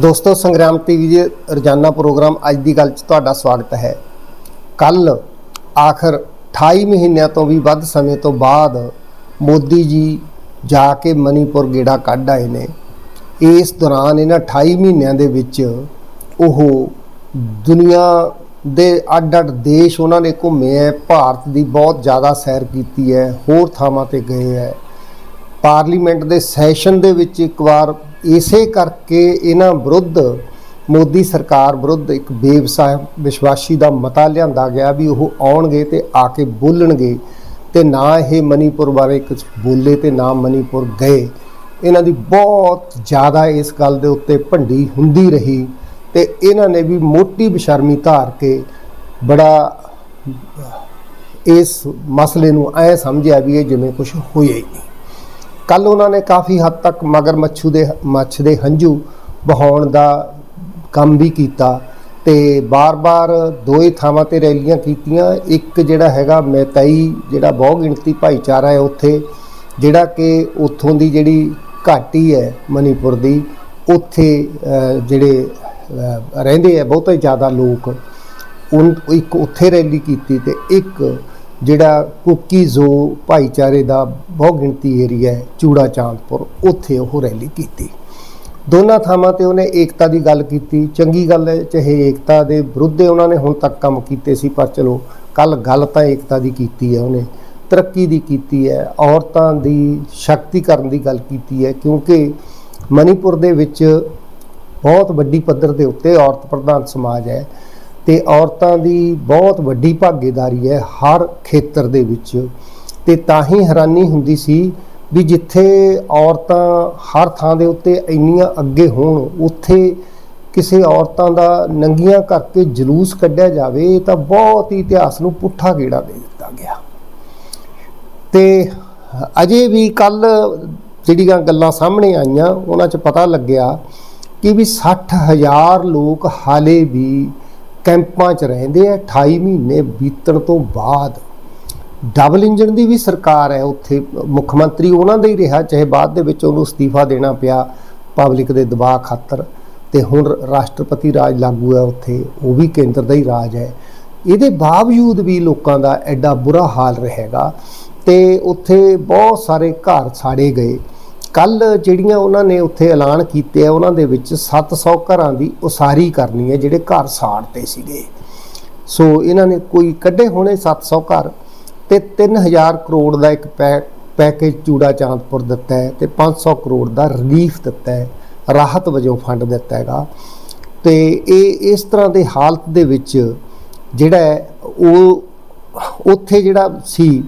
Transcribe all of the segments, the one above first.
ਦੋਸਤੋ, ਸੰਗਰਾਮ ਟੀਵੀ ਦੇ ਰੋਜ਼ਾਨਾ ਪ੍ਰੋਗਰਾਮ ਅੱਜ ਦੀ ਗੱਲ 'ਚ ਤੁਹਾਡਾ ਸਵਾਗਤ ਹੈ। ਕੱਲ ਆਖਰ 28 ਮਹੀਨਿਆਂ ਤੋਂ ਵੀ ਵੱਧ ਸਮੇਂ ਤੋਂ ਬਾਅਦ ਮੋਦੀ ਜੀ ਜਾ ਕੇ ਮਨੀਪੁਰ ਗੇੜਾ ਕੱਢ ਆਏ ਨੇ। ਇਸ ਦੌਰਾਨ ਇਹਨਾਂ 28 ਮਹੀਨਿਆਂ ਦੇ ਵਿੱਚ ਉਹ ਦੁਨੀਆ ਦੇ ਅੱਡ-ਅੱਡ ਦੇਸ਼ ਉਹਨਾਂ ਨੇ ਘੁੰਮੇ ਹੈ। ਭਾਰਤ ਦੀ ਬਹੁਤ ਜ਼ਿਆਦਾ ਸੈਰ ਕੀਤੀ ਹੈ, ਹੋਰ ਥਾਵਾਂ ਤੇ ਗਏ ਹੈ। ਪਾਰਲੀਮੈਂਟ ਦੇ ਸੈਸ਼ਨ ਦੇ ਵਿੱਚ ਇੱਕ ਵਾਰ ਇਸੇ ਕਰਕੇ ਇਹਨਾਂ ਵਿਰੁੱਧ, ਮੋਦੀ ਸਰਕਾਰ ਵਿਰੁੱਧ ਇੱਕ ਬੇਵਸਾ ਵਿਸ਼ਵਾਸੀ ਦਾ ਮਤਾ ਲਿਆਂਦਾ ਗਿਆ ਵੀ ਉਹ ਆਉਣਗੇ ਤੇ ਆ ਕੇ ਬੋਲਣਗੇ ਤੇ ਨਾ ਇਹ ਮਨੀਪੁਰ ਬਾਰੇ ਕੁਝ ਬੋਲੇ ਤੇ ਨਾ ਮਨੀਪੁਰ ਗਏ। ਇਹਨਾਂ ਦੀ ਬਹੁਤ ਜ਼ਿਆਦਾ ਇਸ ਗੱਲ ਦੇ ਉੱਤੇ ਭੰਡੀ ਹੁੰਦੀ ਰਹੀ ਤੇ ਇਹਨਾਂ ਨੇ ਵੀ ਮੋਟੀ ਬਸ਼ਰਮੀ ਧਾਰ ਕੇ ਬੜਾ ਇਸ ਮਸਲੇ ਨੂੰ ਐ ਸਮਝਿਆ ਵੀ ਇਹ ਜਿਵੇਂ ਕੁਝ ਹੋਇਆ ਹੀ ਨਹੀਂ। ਕੱਲ ਉਹਨਾਂ ਨੇ ਕਾਫੀ ਹੱਦ ਤੱਕ ਮਗਰ ਮੱਛੂ ਦੇ ਮੱਛ ਦੇ ਹੰਝੂ ਬਹਾਉਣ ਦਾ ਕੰਮ ਵੀ ਕੀਤਾ ਤੇ ਬਾਰ-ਬਾਰ ਦੋ ਥਾਵਾਂ ਤੇ ਰੈਲੀਆਂ ਕੀਤੀਆਂ। ਇੱਕ ਜਿਹੜਾ ਹੈਗਾ ਮੈਤਾਈ ਜਿਹੜਾ ਬਹੁ ਗਿਣਤੀ ਭਾਈਚਾਰਾ ਹੈ ਉੱਥੇ, ਜਿਹੜਾ ਕਿ ਉੱਥੋਂ ਦੀ ਜਿਹੜੀ ਘਾਟੀ ਹੈ ਮਨੀਪੁਰ ਦੀ, ਉੱਥੇ ਜਿਹੜੇ ਰਹਿੰਦੇ ਆ ਬਹੁਤੇ ਜ਼ਿਆਦਾ ਲੋਕ, ਉਨ, ਇੱਕ ਉੱਥੇ ਰੈਲੀ ਕੀਤੀ ਤੇ ਇੱਕ ਜਿਹੜਾ ਕੁਕੀ ਜ਼ੋ ਭਾਈਚਾਰੇ ਦਾ ਬਹੁ ਗਿਣਤੀ ਏਰੀਆ ਹੈ, ਚੂੜਾ ਚਾਂਦਪੁਰ, ਉੱਥੇ ਉਹ ਰੈਲੀ ਕੀਤੀ। ਦੋਨਾਂ ਥਾਵਾਂ ਤੇ ਉਹਨੇ ਏਕਤਾ ਦੀ ਗੱਲ ਕੀਤੀ। ਚੰਗੀ ਗੱਲ ਹੈ, ਚਾਹੇ ਏਕਤਾ ਦੇ ਵਿਰੁੱਧ ਉਹਨਾਂ ਨੇ ਹੁਣ ਤੱਕ ਕੰਮ ਕੀਤੇ ਸੀ, ਪਰ ਚਲੋ ਕੱਲ ਗੱਲ ਤਾਂ ਏਕਤਾ ਦੀ ਕੀਤੀ ਹੈ ਉਹਨੇ। ਤਰੱਕੀ ਦੀ ਕੀਤੀ ਹੈ, ਔਰਤਾਂ ਦੀ ਸ਼ਕਤੀਕਰਨ ਦੀ ਗੱਲ ਕੀਤੀ ਹੈ, ਕਿਉਂਕਿ ਮਨੀਪੁਰ ਦੇ ਵਿੱਚ ਬਹੁਤ ਵੱਡੀ ਪੱਧਰ ਦੇ ਉੱਤੇ ਔਰਤ ਪ੍ਰਧਾਨ ਸਮਾਜ ਹੈ। ਤੇ ਔਰਤਾਂ ਦੀ ਬਹੁਤ ਵੱਡੀ ਭਾਗੀਦਾਰੀ ਹੈ ਹਰ ਖੇਤਰ ਦੇ ਵਿੱਚ। ਤੇ ਤਾਂ ਹੀ ਹੈਰਾਨੀ ਹੁੰਦੀ ਸੀ ਵੀ ਜਿੱਥੇ ਔਰਤਾਂ ਹਰ ਥਾਂ ਦੇ ਉੱਤੇ ਇੰਨੀਆਂ ਅੱਗੇ ਹੋਣ, ਉੱਥੇ ਕਿਸੇ ਔਰਤਾਂ ਦਾ ਨੰਗੀਆਂ ਕਰਕੇ ਜਲੂਸ ਕੱਢਿਆ ਜਾਵੇ, ਇਹ ਤਾਂ ਬਹੁਤ ਹੀ ਇਤਿਹਾਸ ਨੂੰ ਪੁੱਠਾ ਗੇੜਾ ਦੇ ਦਿੱਤਾ ਗਿਆ। ਤੇ ਅਜੇ ਵੀ ਕੱਲ ਜਿਹੜੀਆਂ ਗੱਲਾਂ ਸਾਹਮਣੇ ਆਈਆਂ, ਉਹਨਾਂ 'ਚ ਪਤਾ ਲੱਗਿਆ ਕਿ ਵੀ 60000 ਲੋਕ ਹਾਲੇ ਵੀ ਕੈਂਪਾਂ 'ਚ ਰਹਿੰਦੇ ਆ 28 ਮਹੀਨੇ ਬੀਤਣ ਤੋਂ ਬਾਅਦ। ਡਬਲ ਇੰਜਨ ਦੀ ਵੀ ਸਰਕਾਰ ਹੈ ਉੱਥੇ, ਮੁੱਖ ਮੰਤਰੀ ਉਹਨਾਂ ਦਾ ਹੀ ਰਿਹਾ, ਚਾਹੇ ਬਾਅਦ ਦੇ ਵਿੱਚ ਉਹਨੂੰ ਅਸਤੀਫਾ ਦੇਣਾ ਪਿਆ ਪਬਲਿਕ ਦੇ ਦਬਾਅ ਖਾਤਰ। ਤੇ ਹੁਣ ਰਾਸ਼ਟਰਪਤੀ ਰਾਜ ਲਾਗੂ ਹੈ ਉੱਥੇ, ਉਹ ਵੀ ਕੇਂਦਰ ਦਾ ਹੀ ਰਾਜ ਹੈ। ਇਹਦੇ ਬਾਵਜੂਦ ਵੀ ਲੋਕਾਂ ਦਾ ਐਡਾ ਬੁਰਾ ਹਾਲ ਰਹੇਗਾ, ਤੇ ਉੱਥੇ ਬਹੁਤ ਸਾਰੇ ਘਰ ਸਾੜੇ ਗਏ। ਕੱਲ ਜਿਹੜੀਆਂ ਉਹਨਾਂ ਨੇ ਉੱਥੇ ਐਲਾਨ ਕੀਤੇ ਆ, ਉਹਨਾਂ ਦੇ ਵਿੱਚ 700 ਘਰਾਂ ਦੀ ਉਸਾਰੀ ਕਰਨੀ ਹੈ, ਜਿਹੜੇ ਘਰ ਸਾੜਤੇ ਸੀਗੇ। ਸੋ ਇਹਨਾਂ ਨੇ ਕੋਈ ਕੱਢੇ ਹੋਣੇ 700 ਘਰ ਤੇ 3000 ਕਰੋੜ ਦਾ ਇੱਕ ਪੈ- ਪੈਕੇਜ ਚੂੜਾ ਚਾਂਦਪੁਰ ਦਿੱਤਾ ਹੈ ਤੇ 500 ਕਰੋੜ ਦਾ ਰਿਲੀਫ ਦਿੱਤਾ ਹੈ, ਰਾਹਤ ਵਜੋਂ ਫੰਡ ਦਿੱਤਾ ਹੈਗਾ। ਤੇ ਇਹ ਇਸ ਤਰ੍ਹਾਂ ਦੇ ਹਾਲਤ ਦੇ ਵਿੱਚ ਜਿਹੜਾ ਉਹ ਉੱਥੇ ਜਿਹੜਾ ਸੀ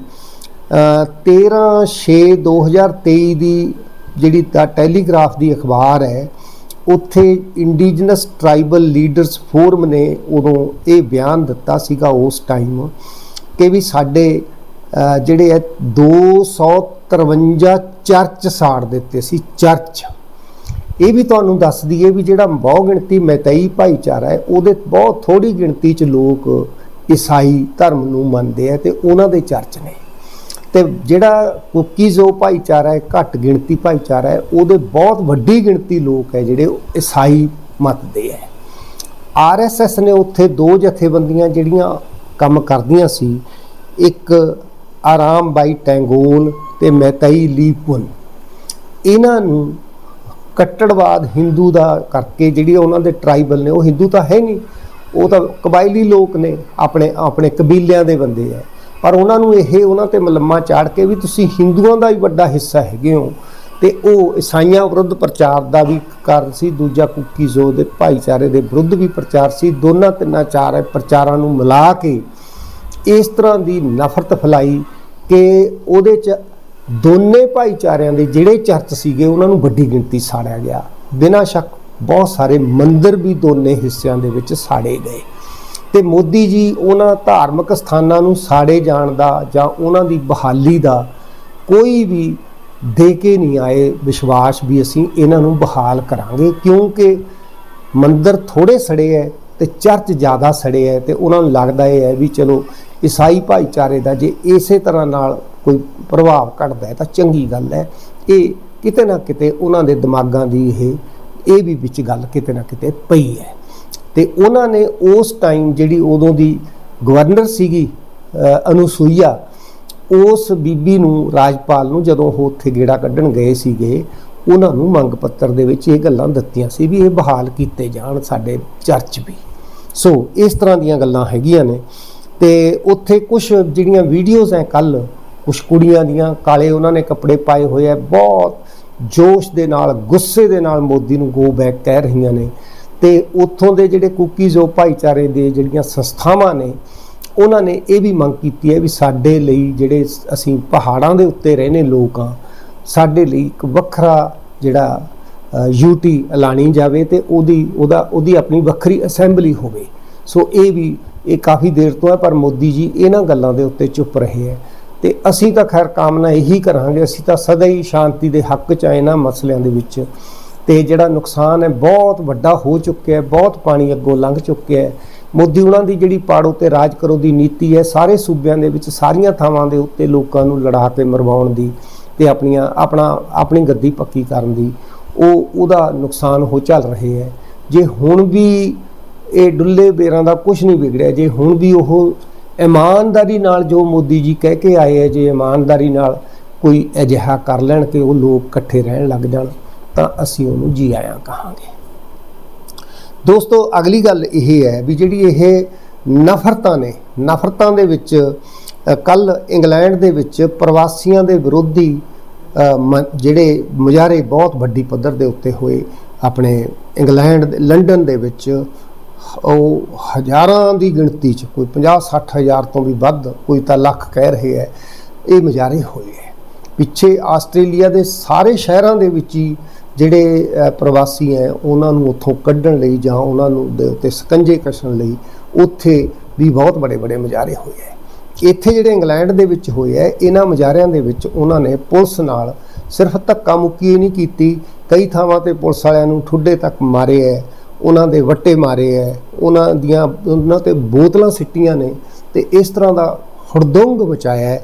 13 6 2023 ਦੀ ਜਿਹੜੀ ਦਾ ਟੈਲੀਗ੍ਰਾਫ ਦੀ ਅਖਬਾਰ ਹੈ, ਉੱਥੇ ਇੰਡੀਜਨਸ ਟ੍ਰਾਈਬਲ ਲੀਡਰਸ ਫੋਰਮ ਨੇ ਉਦੋਂ ਇਹ ਬਿਆਨ ਦਿੱਤਾ ਸੀਗਾ ਉਸ ਟਾਈਮ ਕਿ ਵੀ ਸਾਡੇ ਜਿਹੜੇ ਹੈ 253 ਚਰਚ ਸਾੜ ਦਿੱਤੇ ਸੀ, ਚਰਚ। ਇਹ ਵੀ ਤੁਹਾਨੂੰ ਦੱਸ ਦਈਏ ਵੀ ਜਿਹੜਾ ਬਹੁ ਗਿਣਤੀ ਮੈਤਈ ਭਾਈਚਾਰਾ ਹੈ, ਉਹਦੇ ਬਹੁਤ ਥੋੜੀ ਗਿਣਤੀ ਚ ਲੋਕ ਈਸਾਈ ਧਰਮ ਨੂੰ ਮੰਨਦੇ ਆ ਤੇ ਉਹਨਾਂ ਦੇ ਚਰਚ ਨੇ। ਤੇ ਜਿਹੜਾ ਕੁਕੀਜ਼ ਉਹ ਭਾਈਚਾਰਾ ਹੈ, ਘੱਟ ਗਿਣਤੀ ਭਾਈਚਾਰਾ ਹੈ, ਉਹਦੇ ਬਹੁਤ ਵੱਡੀ ਗਿਣਤੀ ਲੋਕ ਹੈ ਜਿਹੜੇ ਈਸਾਈ ਮਤ ਦੇ ਹੈ। ਆਰਐਸਐਸ ਨੇ ਉੱਥੇ ਦੋ ਜਥੇਬੰਦੀਆਂ ਜਿਹੜੀਆਂ ਕੰਮ ਕਰਦੀਆਂ ਸੀ, ਇੱਕ ਆਰਾਮ ਬਾਈ ਟੈਂਗੋਲ ਤੇ ਮੈਤਈ ਲੀਪੁਨ ਇਹਨਾਂ ਨੂੰ ਕੱਟੜਵਾਦ ਹਿੰਦੂ ਦਾ ਕਰਕੇ ਜਿਹੜੀ ਉਹਨਾਂ ਦੇ ਟ੍ਰਾਈਬਲ ਨੇ, ਉਹ ਹਿੰਦੂ ਤਾਂ ਹੈ ਨਹੀਂ, ਉਹ ਤਾਂ ਕਬਾਇਲੀ ਲੋਕ ਨੇ, ਆਪਣੇ ਆਪਣੇ ਕਬੀਲਿਆਂ ਦੇ ਬੰਦੇ ਆ ਪਰ ਉਹਨਾਂ ਨੂੰ ਇਹ, ਉਹਨਾਂ ਤੇ ਮਲੰਮਾ ਚਾੜ ਕੇ ਵੀ ਤੁਸੀਂ ਹਿੰਦੂਆਂ ਦਾ ਹੀ ਵੱਡਾ ਹਿੱਸਾ ਹੈਗੇ ਹੋ। ਤੇ ਉਹ ਈਸਾਈਆਂ ਵਿਰੁੱਧ ਪ੍ਰਚਾਰ ਦਾ ਵੀ ਕਾਰਨ ਸੀ, ਦੂਜਾ ਕੁਕੀਜ਼ੋ ਦੇ ਭਾਈਚਾਰੇ ਦੇ ਵਿਰੁੱਧ ਵੀ ਪ੍ਰਚਾਰ ਸੀ। ਦੋਨਾਂ ਤਿੰਨਾਂ ਚਾਰ ਪ੍ਰਚਾਰਾਂ ਨੂੰ ਮਿਲਾ ਕੇ ਇਸ ਤਰ੍ਹਾਂ ਦੀ ਨਫ਼ਰਤ ਫੈਲਾਈ ਕਿ ਉਹਦੇ ਚ ਦੋਨੇ ਭਾਈਚਾਰਿਆਂ ਦੇ ਜਿਹੜੇ ਚਰਚ ਸੀਗੇ, ਉਹਨਾਂ ਨੂੰ ਵੱਡੀ ਗਿਣਤੀ ਸਾੜਿਆ ਗਿਆ। ਬਿਨਾਂ ਸ਼ੱਕ ਬਹੁਤ ਸਾਰੇ ਮੰਦਰ ਵੀ ਦੋਨੇ ਹਿੱਸਿਆਂ ਦੇ ਵਿੱਚ ਸਾੜੇ ਗਏ। ਤੇ ਮੋਦੀ ਜੀ ਉਹਨਾਂ ਧਾਰਮਿਕ ਸਥਾਨਾਂ ਨੂੰ ਸਾੜੇ ਜਾਣ ਦਾ ਜਾਂ ਉਹਨਾਂ ਦੀ ਬਹਾਲੀ ਦਾ ਕੋਈ ਵੀ ਦੇ ਕੇ ਨਹੀਂ ਆਏ ਵਿਸ਼ਵਾਸ ਵੀ ਅਸੀਂ ਇਹਨਾਂ ਨੂੰ ਬਹਾਲ ਕਰਾਂਗੇ, ਕਿਉਂਕਿ ਮੰਦਰ ਥੋੜੇ ਸੜੇ ਹੈ ਤੇ ਚਰਚ ਜ਼ਿਆਦਾ ਸੜੇ ਹੈ ਤੇ ਉਹਨਾਂ ਨੂੰ ਲੱਗਦਾ ਇਹ ਹੈ ਵੀ ਚਲੋ ਈਸਾਈ ਭਾਈਚਾਰੇ ਦਾ ਜੇ ਇਸੇ ਤਰ੍ਹਾਂ ਨਾਲ ਕੋਈ ਪ੍ਰਭਾਵ ਘਟਦਾ ਹੈ ਤਾਂ ਚੰਗੀ ਗੱਲ ਹੈ ਇਹ ਕਿਤੇ ਨਾ ਕਿਤੇ ਉਹਨਾਂ ਦੇ ਦਿਮਾਗਾਂ ਦੀ ਇਹ ਇਹ ਵੀ ਵਿੱਚ ਗੱਲ ਕਿਤੇ ਨਾ ਕਿਤੇ ਪਈ ਹੈ ਤੇ ਉਹਨਾਂ ਨੇ ਉਸ ਟਾਈਮ ਜਿਹੜੀ ਉਦੋਂ ਦੀ ਗਵਰਨਰ ਸੀਗੀ ਅਨੁਸੂਈਆ ਉਸ ਬੀਬੀ ਨੂੰ, ਰਾਜਪਾਲ ਨੂੰ ਜਦੋਂ ਉਹ ਉੱਥੇ ਗੇੜਾ ਕੱਢਣ ਗਏ ਸੀਗੇ, ਉਹਨਾਂ ਨੂੰ ਮੰਗ ਪੱਤਰ ਦੇ ਵਿੱਚ ਇਹ ਗੱਲਾਂ ਦਿੱਤੀਆਂ ਸੀ ਵੀ ਇਹ ਬਹਾਲ ਕੀਤੇ ਜਾਣ ਸਾਡੇ ਚਰਚ ਵੀ। ਸੋ ਇਸ ਤਰ੍ਹਾਂ ਦੀਆਂ ਗੱਲਾਂ ਹੈਗੀਆਂ ਨੇ। ਤੇ ਉੱਥੇ ਕੁਝ ਜਿਹੜੀਆਂ ਵੀਡੀਓਜ਼ ਐ ਕੱਲ ਕੁਝ ਕੁੜੀਆਂ ਦੀਆਂ, ਕਾਲੇ ਉਹਨਾਂ ਨੇ ਕੱਪੜੇ ਪਾਏ ਹੋਏ ਐ, ਬਹੁਤ ਜੋਸ਼ ਦੇ ਨਾਲ, ਗੁੱਸੇ ਦੇ ਨਾਲ ਮੋਦੀ ਨੂੰ ਗੋ ਬੈਕ ਕਹਿ ਰਹੀਆਂ ਨੇ। ਤੇ ਉੱਥੋਂ ਦੇ ਜਿਹੜੇ ਕੁਕੀਜ਼ ਉਹ ਭਾਈਚਾਰੇ ਦੇ ਜਿਹੜੀਆਂ ਸੰਸਥਾਵਾਂ ਨੇ, ਉਹਨਾਂ ਨੇ ਇਹ ਵੀ ਮੰਗ ਕੀਤੀ ਹੈ ਵੀ ਸਾਡੇ ਲਈ ਜਿਹੜੇ ਅਸੀਂ ਪਹਾੜਾਂ ਦੇ ਉੱਤੇ ਰਹਿੰਦੇ ਲੋਕ ਆ ਸਾਡੇ ਲਈ ਇੱਕ ਵੱਖਰਾ ਜਿਹੜਾ ਯੂਟੀ ਐਲਾਨੀ ਜਾਵੇ ਤੇ ਉਹਦੀ, ਉਹਦਾ, ਉਹਦੀ ਆਪਣੀ ਵੱਖਰੀ ਅਸੈਂਬਲੀ ਹੋਵੇ। ਸੋ ਇਹ ਵੀ, ਇਹ ਕਾਫੀ ਦੇਰ ਤੋਂ ਹੈ, ਪਰ ਮੋਦੀ ਜੀ ਇਹਨਾਂ ਗੱਲਾਂ ਦੇ ਉੱਤੇ ਚੁੱਪ ਰਹੇ ਹੈ। ਤੇ ਅਸੀਂ ਤਾਂ ਖੈਰ ਕਾਮਨਾ ਇਹੀ ਕਰਾਂਗੇ, ਅਸੀਂ ਤਾਂ ਸਦਾ ਹੀ ਸ਼ਾਂਤੀ ਦੇ ਹੱਕ ਚ ਆ ਇਹਨਾਂ ਮਸਲਿਆਂ ਦੇ ਵਿੱਚ। ਤੇ ਜਿਹੜਾ ਨੁਕਸਾਨ ਹੈ, ਬਹੁਤ ਵੱਡਾ ਹੋ ਚੁੱਕਿਆ ਹੈ, ਬਹੁਤ ਪਾਣੀ ਅੱਗੋਂ ਲੰਘ ਚੁੱਕਿਆ ਹੈ। ਮੋਦੀ ਉਹਨਾਂ ਦੀ ਜਿਹੜੀ ਪਾੜੋ ਤੇ ਰਾਜ ਕਰੋ ਦੀ ਨੀਤੀ ਹੈ, ਸਾਰੇ ਸੂਬਿਆਂ ਦੇ ਵਿੱਚ ਸਾਰੀਆਂ ਥਾਵਾਂ ਦੇ ਉੱਤੇ ਲੋਕਾਂ ਨੂੰ ਲੜਾ ਕੇ ਮਰਵਾਉਣ ਦੀ ਤੇ ਆਪਣੀਆਂ, ਆਪਣਾ, ਆਪਣੀ ਗੱਦੀ ਪੱਕੀ ਕਰਨ ਦੀ, ਉਹ, ਉਹਦਾ ਨੁਕਸਾਨ ਹੋ ਚੱਲ ਰਹੇ ਹੈ। ਜੇ ਹੁਣ ਵੀ ਇਹ ਡੁੱਲੇ ਬੇਰਾਂ ਦਾ ਕੁਝ ਨਹੀਂ ਵਿਗੜਿਆ, ਜੇ ਹੁਣ ਵੀ ਉਹ ਇਮਾਨਦਾਰੀ ਨਾਲ ਜੋ ਮੋਦੀ ਜੀ ਕਹਿ ਕੇ ਆਏ ਹੈ, ਜੇ ਇਮਾਨਦਾਰੀ ਨਾਲ ਕੋਈ ਅਜਿਹਾ ਕਰ ਲੈਣ ਕਿ ਉਹ ਲੋਕ ਇਕੱਠੇ ਰਹਿਣ ਲੱਗ ਜਾਣ ਤਾਂ ਅਸੀਂ ਉਹਨੂੰ ਜੀ ਆਇਆਂ ਕਹਾਂਗੇ। ਦੋਸਤੋ, ਅਗਲੀ ਗੱਲ ਇਹ ਹੈ ਵੀ ਜਿਹੜੀ ਇਹ ਨਫ਼ਰਤਾਂ ਨੇ, ਨਫ਼ਰਤਾਂ ਦੇ ਵਿੱਚ ਕੱਲ ਇੰਗਲੈਂਡ ਦੇ ਵਿੱਚ ਪ੍ਰਵਾਸੀਆਂ ਦੇ ਵਿਰੋਧੀ ਮ- ਜਿਹੜੇ ਮੁਜ਼ਾਹਰੇ ਬਹੁਤ ਵੱਡੀ ਪੱਧਰ ਦੇ ਉੱਤੇ ਹੋਏ ਆਪਣੇ ਇੰਗਲੈਂਡ ਦੇ- ਲੰਡਨ ਦੇ ਵਿੱਚ, ਉਹ ਹਜ਼ਾਰਾਂ ਦੀ ਗਿਣਤੀ ਚ ਕੋਈ 50 60 ਹਜ਼ਾਰ ਤੋਂ ਵੀ ਵੱਧ ਕੋਈ ਤਾਂ ਲੱਖ ਕਹਿ ਰਹੇ ਹੈ, ਇਹ ਮੁਜ਼ਾਹਰੇ ਹੋਏ ਹੈ। ਪਿੱਛੇ ਆਸਟ੍ਰੇਲੀਆ ਦੇ ਸਾਰੇ ਸ਼ਹਿਰਾਂ ਦੇ ਵਿੱਚ ਹੀ ਜਿਹੜੇ ਪ੍ਰਵਾਸੀ ਹੈ, ਉਹਨਾਂ ਨੂੰ ਉੱਥੋਂ ਕੱਢਣ ਲਈ ਜਾਂ ਉਹਨਾਂ ਨੂੰ ਦੇ ਉੱਤੇ ਸਕੰਜੇ ਕੱਸਣ ਲਈ ਉੱਥੇ ਵੀ ਬਹੁਤ ਬੜੇ ਬੜੇ ਮੁਜ਼ਾਹਰੇ ਹੋਏ ਹੈ। ਇੱਥੇ ਜਿਹੜੇ ਇੰਗਲੈਂਡ ਦੇ ਵਿੱਚ ਹੋਏ ਹੈ, ਇਹਨਾਂ ਮੁਜ਼ਾਹਰਿਆਂ ਦੇ ਵਿੱਚ ਉਹਨਾਂ ਨੇ ਪੁਲਿਸ ਨਾਲ ਸਿਰਫ ਧੱਕਾ ਮੁੱਕੀ ਨਹੀਂ ਕੀਤੀ, ਕਈ ਥਾਵਾਂ ਤੇ ਪੁਲਿਸ ਵਾਲਿਆਂ ਨੂੰ ਠੁੱਡੇ ਤੱਕ ਮਾਰੇ ਹੈ, ਉਹਨਾਂ ਦੇ ਵੱਟੇ ਮਾਰੇ ਹੈ, ਉਹਨਾਂ ਦੀਆਂ, ਉਹਨਾਂ ਤੇ ਬੋਤਲਾਂ ਸਿੱਟੀਆਂ ਨੇ ਤੇ ਇਸ ਤਰ੍ਹਾਂ ਦਾ ਹੜਦੰਗ ਬਚਾਇਆ ਹੈ।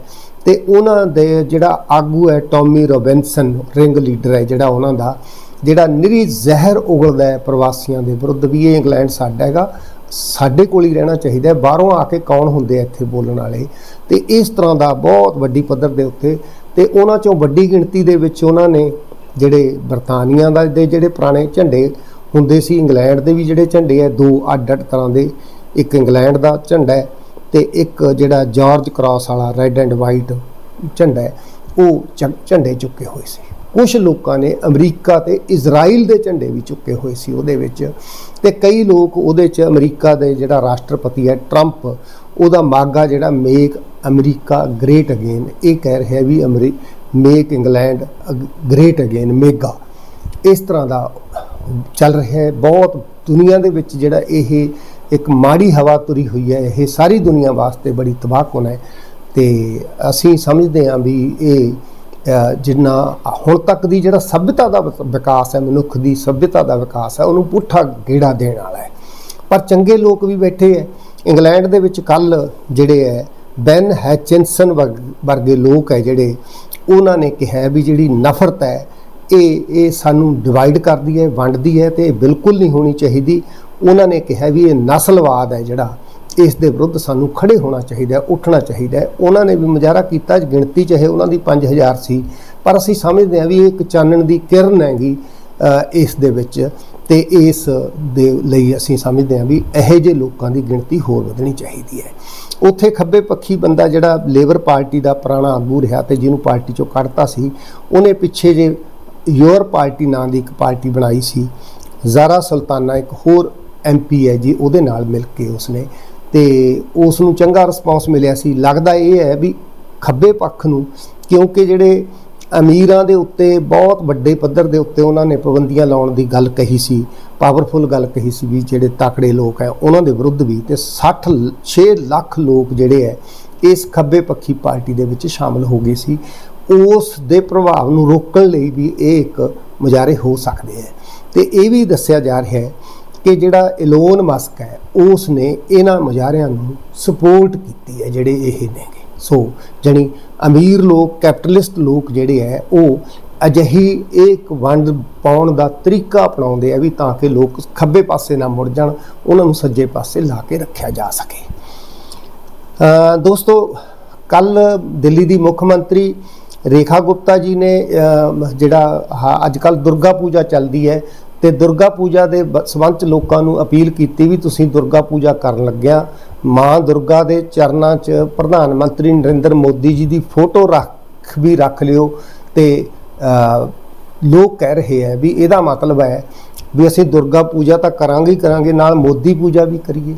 ਤੇ ਉਹਨਾਂ ਦੇ ਜਿਹੜਾ ਆਗੂ ਹੈ ਟੌਮੀ ਰੋਬਿਨਸਨ, ਰਿੰਗ ਲੀਡਰ ਹੈ ਜਿਹੜਾ ਉਹਨਾਂ ਦਾ, ਜਿਹੜਾ ਨਿਰੀ ਜ਼ਹਿਰ ਉਗਲਦਾ ਹੈ ਪ੍ਰਵਾਸੀਆਂ ਦੇ ਵਿਰੁੱਧ ਵੀ, ਇਹ ਇੰਗਲੈਂਡ ਸਾਡਾ ਹੈਗਾ, ਸਾਡੇ ਕੋਲ ਹੀ ਰਹਿਣਾ ਚਾਹੀਦਾ ਹੈ, ਬਾਹਰੋਂ ਆ ਕੇ ਕੌਣ ਹੁੰਦੇ ਇੱਥੇ ਬੋਲਣ ਵਾਲੇ? ਤੇ ਇਸ ਤਰ੍ਹਾਂ ਦਾ ਬਹੁਤ ਵੱਡੀ ਪੱਧਰ ਦੇ ਉੱਤੇ, ਤੇ ਉਹਨਾਂ ਚੋਂ ਵੱਡੀ ਗਿਣਤੀ ਦੇ ਵਿੱਚ ਉਹਨਾਂ ਨੇ ਜਿਹੜੇ ਬਰਤਾਨੀਆ ਦਾ ਦੇ ਜਿਹੜੇ ਪੁਰਾਣੇ ਝੰਡੇ ਹੁੰਦੇ ਸੀ, ਇੰਗਲੈਂਡ ਦੇ ਵੀ ਜਿਹੜੇ ਝੰਡੇ ਆ ਦੋ ਅੱਡ ਅੱਡ ਤਰ੍ਹਾਂ ਦੇ, ਇੱਕ ਇੰਗਲੈਂਡ ਦਾ ਝੰਡਾ ਹੈ ਤੇ ਇੱਕ ਜਿਹੜਾ ਜਾਰਜ ਕ੍ਰਾਸ ਵਾਲਾ ਰੈੱਡ ਐਂਡ ਵਾਈਟ ਝੰਡਾ ਹੈ, ਉਹ ਝੰਡੇ ਚੁੱਕੇ ਹੋਏ ਸੀ। ਕੁਝ ਲੋਕਾਂ ਨੇ ਅਮਰੀਕਾ ਤੇ ਇਜ਼ਰਾਈਲ ਦੇ ਝੰਡੇ ਵੀ ਚੁੱਕੇ ਹੋਏ ਸੀ ਉਹਦੇ ਵਿੱਚ ਤੇ ਕਈ ਲੋਕ ਉਹਦੇ 'ਚ ਅਮਰੀਕਾ ਦੇ ਜਿਹੜਾ ਰਾਸ਼ਟਰਪਤੀ ਹੈ, ਟਰੰਪ, ਉਹਦਾ ਮਾਗਾ ਜਿਹੜਾ ਮੇਕ ਅਮਰੀਕਾ ਗ੍ਰੇਟ ਅਗੇਨ, ਇਹ ਕਹਿ ਰਿਹਾ ਵੀ ਅਮਰੀ, make England great again, MEGA. ਇਸ ਤਰ੍ਹਾਂ ਦਾ ਚੱਲ ਰਿਹਾ ਹੈ, ਬਹੁਤ ਦੁਨੀਆ ਦੇ ਵਿੱਚ ਜਿਹੜਾ ਇਹ ਇੱਕ ਮਾੜੀ ਹਵਾ ਤੁਰੀ ਹੋਈ ਹੈ, ਇਹ ਸਾਰੀ ਦੁਨੀਆ ਵਾਸਤੇ ਬੜੀ ਤਬਾਹਕੁਨ ਹੈ ਤੇ ਅਸੀਂ ਸਮਝਦੇ ਹਾਂ ਵੀ ਇਹ ਜਿੰਨਾ ਹੁਣ ਤੱਕ ਦੀ ਜਿਹੜਾ ਸਭਿਅਤਾ ਦਾ ਵਿਕ- ਵਿਕਾਸ ਹੈ, ਮਨੁੱਖ ਦੀ ਸਭਿਅਤਾ ਦਾ ਵਿਕਾਸ ਹੈ, ਉਹਨੂੰ ਪੁੱਠਾ ਗੇੜਾ ਦੇਣ ਵਾਲਾ ਹੈ। ਪਰ ਚੰਗੇ ਲੋਕ ਵੀ ਬੈਠੇ ਹੈ। ਇੰਗਲੈਂਡ ਦੇ ਵਿੱਚ ਕੱਲ ਜਿਹੜੇ ਹੈ, ਬੈਨ ਹੈਚਿਨਸਨ ਵਰਗ- ਵਰਗੇ ਲੋਕ ਹੈ ਜਿਹੜੇ, ਉਹਨਾਂ ਨੇ ਕਿਹਾ ਵੀ ਜਿਹੜੀ ਨਫ਼ਰਤ ਹੈ, ਇਹ ਇਹ ਸਾਨੂੰ ਡਿਵਾਈਡ ਕਰਦੀ ਹੈ, ਵੰਡਦੀ ਹੈ ਤੇ ਇਹ ਬਿਲਕੁਲ ਨਹੀਂ ਹੋਣੀ ਚਾਹੀਦੀ। ਉਹਨਾਂ ਨੇ ਕਿਹਾ ਵੀ ਇਹ ਨਸਲਵਾਦ ਹੈ ਜਿਹੜਾ, ਇਸ ਦੇ ਵਿਰੁੱਧ ਸਾਨੂੰ ਖੜੇ ਹੋਣਾ ਚਾਹੀਦਾ ਉੱਠਣਾ ਚਾਹੀਦਾ ਉਹਨਾਂ ਨੇ ਵੀ ਮੁਜ਼ਾਹਰਾ ਕੀਤਾ, ਗਿਣਤੀ ਚਾਹੇ ਉਹਨਾਂ ਦੀ 5000 ਸੀ। ਪਰ ਅਸੀਂ ਸਮਝਦੇ ਹਾਂ ਵੀ ਇਹ ਇੱਕ ਚਾਨਣ ਦੀ ਕਿਰਨ ਹੈਗੀ ਇਸ ਦੇ ਵਿੱਚ। ਤੇ ਇਸ ਦੇ ਲਈ ਅਸੀਂ ਸਮਝਦੇ ਹਾਂ ਵੀ ਇਹੋ ਜਿਹੇ ਲੋਕਾਂ ਦੀ ਗਿਣਤੀ ਹੋਰ ਵਧਣੀ ਚਾਹੀਦੀ ਹੈ। ਉੱਥੇ ਖੱਬੇ ਪੱਖੀ ਬੰਦਾ ਜਿਹੜਾ ਲੇਬਰ ਪਾਰਟੀ ਦਾ ਪੁਰਾਣਾ ਆਗੂ ਰਿਹਾ ਤੇ ਜਿਹਨੂੰ ਪਾਰਟੀ ਚੋਂ ਕੱਢਤਾ ਸੀ, ਉਹਨੇ ਪਿੱਛੇ ਜੇ ਯੂਰ ਪਾਰਟੀ ਨਾਂ ਦੀ ਇੱਕ ਪਾਰਟੀ ਬਣਾਈ ਸੀ। ਜ਼ਾਰਾ ਸੁਲਤਾਨਾ ਇੱਕ ਹੋਰ ਐਮਪੀ ਹੈ ਜੀ, ਉਹਦੇ ਨਾਲ ਮਿਲ ਕੇ ਉਸਨੇ ਤੇ ਉਸ ਨੂੰ ਚੰਗਾ ਰਿਸਪਾਂਸ ਮਿਲਿਆ ਸੀ। ਲੱਗਦਾ ਇਹ ਹੈ ਵੀ ਖੱਬੇ ਪੱਖ ਨੂੰ, ਕਿਉਂਕਿ ਜਿਹੜੇ ਅਮੀਰਾਂ ਦੇ ਉੱਤੇ, ਬਹੁਤ ਵੱਡੇ ਪੱਧਰ ਦੇ ਉੱਤੇ ਉਹਨਾਂ ਨੇ ਪਾਬੰਦੀਆਂ ਲਾਉਣ ਦੀ ਗੱਲ ਕਹੀ ਸੀ ਪਾਵਰਫੁਲ ਗੱਲ ਕਹੀ ਸੀ ਵੀ ਜਿਹੜੇ ਤਾਕੜੇ ਲੋਕ ਹੈ, ਉਹਨਾਂ ਦੇ ਵਿਰੁੱਧ ਵੀ ਤੇ 60 6 ਲੱਖ ਲੋਕ ਜਿਹੜੇ ਹੈ, ਇਸ ਖੱਬੇ ਪੱਖੀ ਪਾਰਟੀ ਦੇ ਵਿੱਚ ਸ਼ਾਮਲ ਹੋ ਗਏ ਸੀ। ਉਸ ਦੇ ਪ੍ਰਭਾਵ ਨੂੰ ਰੋਕਣ ਲਈ ਵੀ ਇਹ ਇੱਕ ਮੁਜ਼ਾਹਰੇ ਹੋ ਸਕਦੇ ਹੈ। ਤੇ ਇਹ ਵੀ ਦੱਸਿਆ ਜਾ ਰਿਹਾ ਹੈ ਕਿ ਜਿਹੜਾ ਇਲੋਨ ਮਸਕ ਹੈ ਉਸ ਨੇ ਇਹਨਾਂ ਮੁਜ਼ਾਹਰਿਆਂ ਨੂੰ ਸਪੋਰਟ ਕੀਤੀ ਹੈ ਜਿਹੜੇ ਇਹ ਨੇਗੇ। ਸੋ ਜਣੀ ਅਮੀਰ ਲੋਕ ਕੈਪੀਟਲਿਸਟ ਲੋਕ ਜਿਹੜੇ ਹੈ, ਉਹ ਅਜਿਹੀ ਇੱਕ ਵੰਡ ਪਾਉਣ ਦਾ ਤਰੀਕਾ ਅਪਣਾਉਂਦੇ ਆ ਵੀ ਤਾਂ ਕਿ ਲੋਕ ਖੱਬੇ ਪਾਸੇ ਨਾ ਮੁੜ ਜਾਣ, ਉਹਨਾਂ ਨੂੰ ਸੱਜੇ ਪਾਸੇ ਲਾ ਕੇ ਰੱਖਿਆ ਜਾ ਸਕੇ। ਦੋਸਤੋ ਕੱਲ ਦਿੱਲੀ ਦੀ ਮੁੱਖ ਮੰਤਰੀ ਰੇਖਾ ਗੁਪਤਾ ਜੀ ਨੇ ਜਿਹੜਾ ਆਹ ਅੱਜ ਕੱਲ ਦੁਰਗਾ ਪੂਜਾ ਚੱਲਦੀ ਹੈ ਤੇ ਦੁਰਗਾ ਪੂਜਾ ਦੇ ਬ- ਸੰਬੰਧ ਚ ਲੋਕਾਂ ਨੂੰ ਅਪੀਲ ਕੀਤੀ ਵੀ ਤੁਸੀਂ ਦੁਰਗਾ ਪੂਜਾ ਕਰਨ ਲੱਗਿਆ। ਮਾਂ ਦੁਰਗਾ ਦੇ ਚਰਨਾਂ 'ਚ ਪ੍ਰਧਾਨ ਮੰਤਰੀ ਨਰਿੰਦਰ ਮੋਦੀ ਜੀ ਦੀ ਫੋਟੋ ਰੱਖ, ਵੀ ਰੱਖ ਲਿਓ ਤੇ ਲੋਕ ਕਹਿ ਰਹੇ ਹੈ ਵੀ ਇਹਦਾ ਮਤਲਬ ਹੈ ਵੀ ਅਸੀਂ ਦੁਰਗਾ ਪੂਜਾ ਤਾਂ ਕਰਾਂਗੇ ਹੀ ਕਰਾਂਗੇ, ਨਾਲ ਮੋਦੀ ਪੂਜਾ ਵੀ ਕਰੀਏ।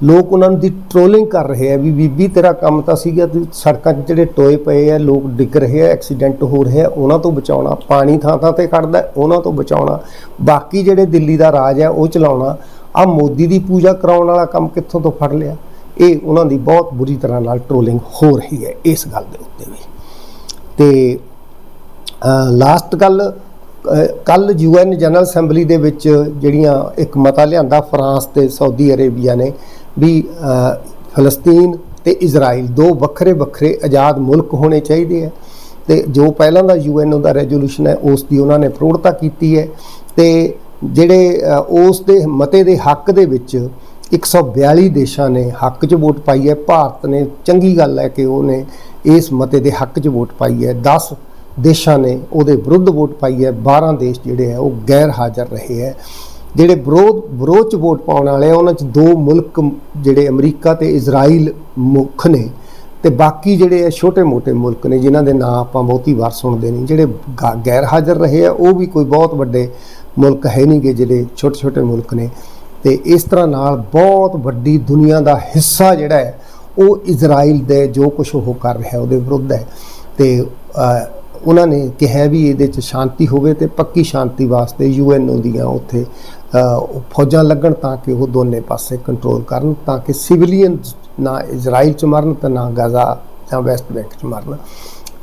ਲੋਕ ਉਹਨਾਂ ਦੀ ਟ੍ਰੋਲਿੰਗ ਕਰ ਰਹੇ ਆ ਵੀ ਬੀਬੀ ਤੇਰਾ ਕੰਮ ਤਾਂ ਸੀਗਾ ਤੂੰ ਸੜਕਾਂ 'ਚ ਜਿਹੜੇ ਟੋਏ ਪਏ ਆ, ਲੋਕ ਡਿੱਗ ਰਹੇ ਆ ਐਕਸੀਡੈਂਟ ਹੋ ਰਹੇ ਆ ਉਹਨਾਂ ਤੋਂ ਬਚਾਉਣਾ, ਪਾਣੀ ਥਾਂ ਥਾਂ ਤੇ ਖੜਦਾ ਉਹਨਾਂ ਤੋਂ ਬਚਾਉਣਾ, ਬਾਕੀ ਜਿਹੜੇ ਦਿੱਲੀ ਦਾ ਰਾਜ ਹੈ ਉਹ ਚਲਾਉਣਾ ਆ ਮੋਦੀ ਦੀ ਪੂਜਾ ਕਰਾਉਣ ਵਾਲਾ ਕੰਮ ਕਿੱਥੋਂ ਤੋਂ ਫੜ ਲਿਆ? ਇਹ ਉਹਨਾਂ ਦੀ ਬਹੁਤ ਬੁਰੀ ਤਰ੍ਹਾਂ ਨਾਲ ਟ੍ਰੋਲਿੰਗ ਹੋ ਰਹੀ ਹੈ ਇਸ ਗੱਲ ਦੇ ਉੱਤੇ ਵੀ। ਤੇ ਲਾਸਟ ਗੱਲ ਕੱਲ ਯੂਐਨ ਜਨਰਲ ਅਸੈਂਬਲੀ ਦੇ ਵਿੱਚ ਜਿਹੜੀਆਂ ਇੱਕ ਮਤਾ ਲਿਆਂਦਾ ਫਰਾਂਸ ਤੇ ਸਾਊਦੀ ਅਰੇਬੀਆ ਨੇ ਵੀ ਫਲਸਤੀਨ ਤੇ ਇਜ਼ਰਾਈਲ ਦੋ ਵੱਖਰੇ ਵੱਖਰੇ ਆਜ਼ਾਦ ਮੁਲਕ ਹੋਣੇ ਚਾਹੀਦੇ ਆ। ਤੇ ਜੋ ਪਹਿਲਾਂ ਦਾ ਯੂਐਨ ਦਾ ਰੈਜ਼ੋਲੂਸ਼ਨ ਹੈ, ਉਸ ਦੀ ਉਹਨਾਂ ਨੇ ਪ੍ਰੋੜਤਾ ਕੀਤੀ ਹੈ। ਤੇ ਜਿਹੜੇ ਉਸ ਦੇ ਮਤੇ ਦੇ ਹੱਕ ਦੇ ਵਿੱਚ 142 ਦੇਸ਼ਾਂ ਨੇ ਹੱਕ 'ਚ ਵੋਟ ਪਾਈ ਹੈ। ਭਾਰਤ ਨੇ ਚੰਗੀ ਗੱਲ ਹੈ ਕਿ ਉਹਨੇ ਇਸ ਮਤੇ ਦੇ ਹੱਕ 'ਚ ਵੋਟ ਪਾਈ ਹੈ। 10 ਦੇਸ਼ਾਂ ਨੇ ਉਹਦੇ ਵਿਰੁੱਧ ਵੋਟ ਪਾਈ ਹੈ। 12 ਦੇਸ਼ ਜਿਹੜੇ ਆ ਉਹ ਗੈਰ ਹਾਜ਼ਰ ਰਹੇ ਹੈ। ਜਿਹੜੇ ਵਿਰੋਧ ਵਿਰੋਧ 'ਚ ਵੋਟ ਪਾਉਣ ਵਾਲੇ ਆ, ਉਹਨਾਂ 'ਚ ਦੋ ਮੁਲਕ ਜਿਹੜੇ ਅਮਰੀਕਾ ਤੇ ਇਜ਼ਰਾਈਲ ਮੁੱਖ ਨੇ ਤੇ ਬਾਕੀ ਜਿਹੜੇ ਆ ਛੋਟੇ-ਮੋਟੇ ਮੁਲਕ ਨੇ, ਜਿਨ੍ਹਾਂ ਦੇ ਨਾਂ ਆਪਾਂ ਬਹੁਤੀ ਵਾਰ ਸੁਣਦੇ ਨਹੀਂ, ਜਿਹੜੇ ਗਾ- ਗੈਰ ਹਾਜ਼ਰ ਰਹੇ ਆ, ਉਹ ਵੀ ਕੋਈ ਬਹੁਤ ਵੱਡੇ ਮੁਲਕ ਹੈ ਨਹੀਂਗੇ ਜਿਹੜੇ ਛੋਟੇ-ਛੋਟੇ ਮੁਲਕ ਨੇ। ਤੇ ਇਸ ਤਰ੍ਹਾਂ ਨਾਲ ਬਹੁਤ ਵੱਡੀ ਦੁਨੀਆ ਦਾ ਹਿੱਸਾ ਜਿਹੜਾ ਹੈ, ਉਹ ਇਜ਼ਰਾਈਲ ਦੇ ਜੋ ਕੁਝ ਉਹ ਕਰ ਰਿਹਾ, ਉਹਦੇ ਵਿਰੁੱਧ ਹੈ। ਤੇ ਉਹਨਾਂ ਨੇ ਕਿਹਾ ਵੀ ਇਹਦੇ 'ਚ ਸ਼ਾਂਤੀ ਹੋਵੇ ਤੇ ਪੱਕੀ ਸ਼ਾਂਤੀ ਵਾਸਤੇ ਯੂਐਨ ਦੀਆਂ ਉੱਥੇ ਫੌਜਾਂ ਲੱਗਣ ਤਾਂ ਕਿ ਉਹ ਦੋਨੇ ਪਾਸੇ ਕੰਟਰੋਲ ਕਰਨ, ਤਾਂ ਕਿ ਸਿਵਲੀਅਨ ਨਾ ਇਜ਼ਰਾਈਲ 'ਚ ਮਰਨ ਤੇ ਨਾ ਗਾਜ਼ਾ ਜਾਂ ਵੈਸਟ ਬੈਂਕ 'ਚ ਮਰਨ।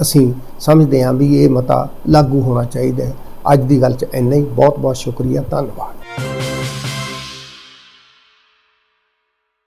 ਅਸੀਂ ਸਮਝਦੇ ਹਾਂ ਵੀ ਇਹ ਮਤਾ ਲਾਗੂ ਹੋਣਾ ਚਾਹੀਦਾ ਹੈ। ਅੱਜ ਦੀ ਗੱਲ 'ਚ ਇੰਨਾ ਹੀ। ਬਹੁਤ ਬਹੁਤ ਸ਼ੁਕਰੀਆ। ਧੰਨਵਾਦ।